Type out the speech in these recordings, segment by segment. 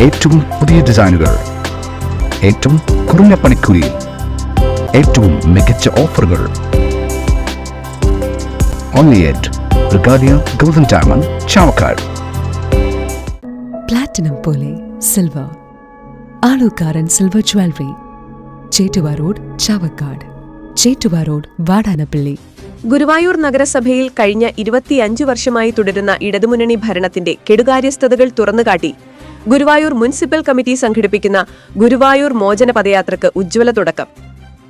ഏറ്റവും പുതിയ ഡിസൈനുകൾ. ഏറ്റവും കുറഞ്ഞ പണിക്കൂലിയിൽ ഏറ്റവും മികച്ച ഓഫറുകൾ. Only at Regalia golden diamond Chavakkad platinum പോലെ silver Alukkaran silver jewellery Chettuva road Chavakkad. Chettuva road Vadanappally. Guruvayur നഗരസഭയിൽ കഴിഞ്ഞ ഇരുപത്തിയഞ്ചു വർഷമായി തുടരുന്ന ഇടതുമുന്നണി ഭരണത്തിന്റെ കെടുകാര്യസ്ഥതകൾ തുറന്നുകാട്ടി ഗുരുവായൂർ മുനിസിപ്പൽ കമ്മിറ്റി സംഘടിപ്പിക്കുന്ന ഗുരുവായൂർ മോചന പദയാത്രക്ക് ഉജ്ജ്വല തുടക്കം.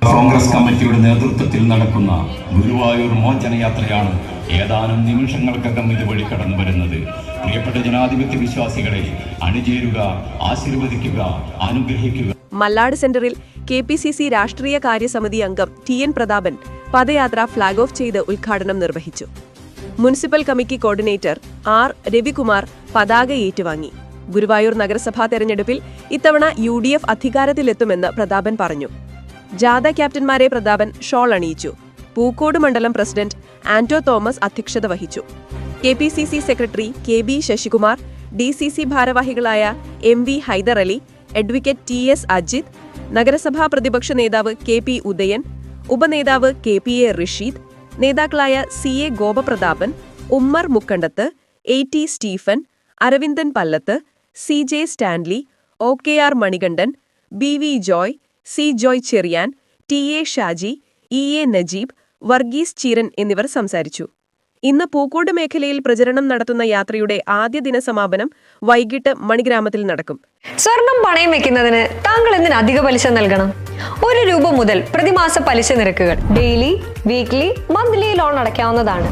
കോൺഗ്രസ് കമ്മിറ്റിയുടെ നേതൃത്വത്തിൽ നടക്കുന്ന ഗുരുവായൂർ മോചനയാത്രയാണ് ഏതാനും നിമിഷങ്ങൾക്കകം ഇതുവഴി കടന്നു വരുന്നത്. പ്രിയപ്പെട്ട ജനാധിപത്യ വിശ്വാസികളെ അണിചേരുക ആശീർവദിക്കുക അനുഗ്രഹിക്കുക. മല്ലാട് സെന്ററിൽ കെ പി സി സി രാഷ്ട്രീയ കാര്യസമിതി അംഗം ടി എൻ പ്രതാപൻ പദയാത്ര ഫ്ളാഗ് ഓഫ് ചെയ്ത് ഉദ്ഘാടനം നിർവഹിച്ചു. Municipal committee coordinator R Ravikumar പതാക ഏറ്റുവാങ്ങി. ഗുരുവായൂർ നഗരസഭാ തെരഞ്ഞെടുപ്പിൽ ഇത്തവണ യു ഡി എഫ് അധികാരത്തിലെത്തുമെന്ന് പ്രതാപൻ പറഞ്ഞു. ജാഥ ക്യാപ്റ്റന്മാരെ പ്രതാപൻ ഷോൾ അണിയിച്ചു. പൂക്കോട് മണ്ഡലം പ്രസിഡന്റ് ആന്റോ തോമസ് അധ്യക്ഷത വഹിച്ചു. K P C C secretary K B Sasikumar D C C ഭാരവാഹികളായ M V Haidar Ali advocate T S Ajith നഗരസഭാ പ്രതിപക്ഷ നേതാവ് കെ പി ഉദയൻ ഉപനേതാവ് കെ പി എ റഷീദ് നേതാക്കളായ C A Gopaprathapan Ummer Mukkandath A T Stephen Aravindan Pallath C J Stanley O K R Manikandan B V Joy C Joy Cheriyan T A Shaji E A Najeeb Varghese Cheeran എന്നിവർ സംസാരിച്ചു. ഇന്ന് പൂക്കോട് മേഖലയിൽ പ്രചരണം നടത്തുന്ന യാത്രയുടെ ആദ്യ ദിന സമാപനം വൈകിട്ട് മണിഗ്രാമത്തിൽ നടക്കും. സ്വർണം പണയം വെക്കുന്നതിന് താങ്കൾ എന്തിന് അധിക പലിശ നൽകണം? ഒരു രൂപ മുതൽ പ്രതിമാസ പലിശ നിരക്കുകൾ ഡെയിലി വീക്ക്ലി മന്ത്ലി ലോൺ അടയ്ക്കാവുന്നതാണ്.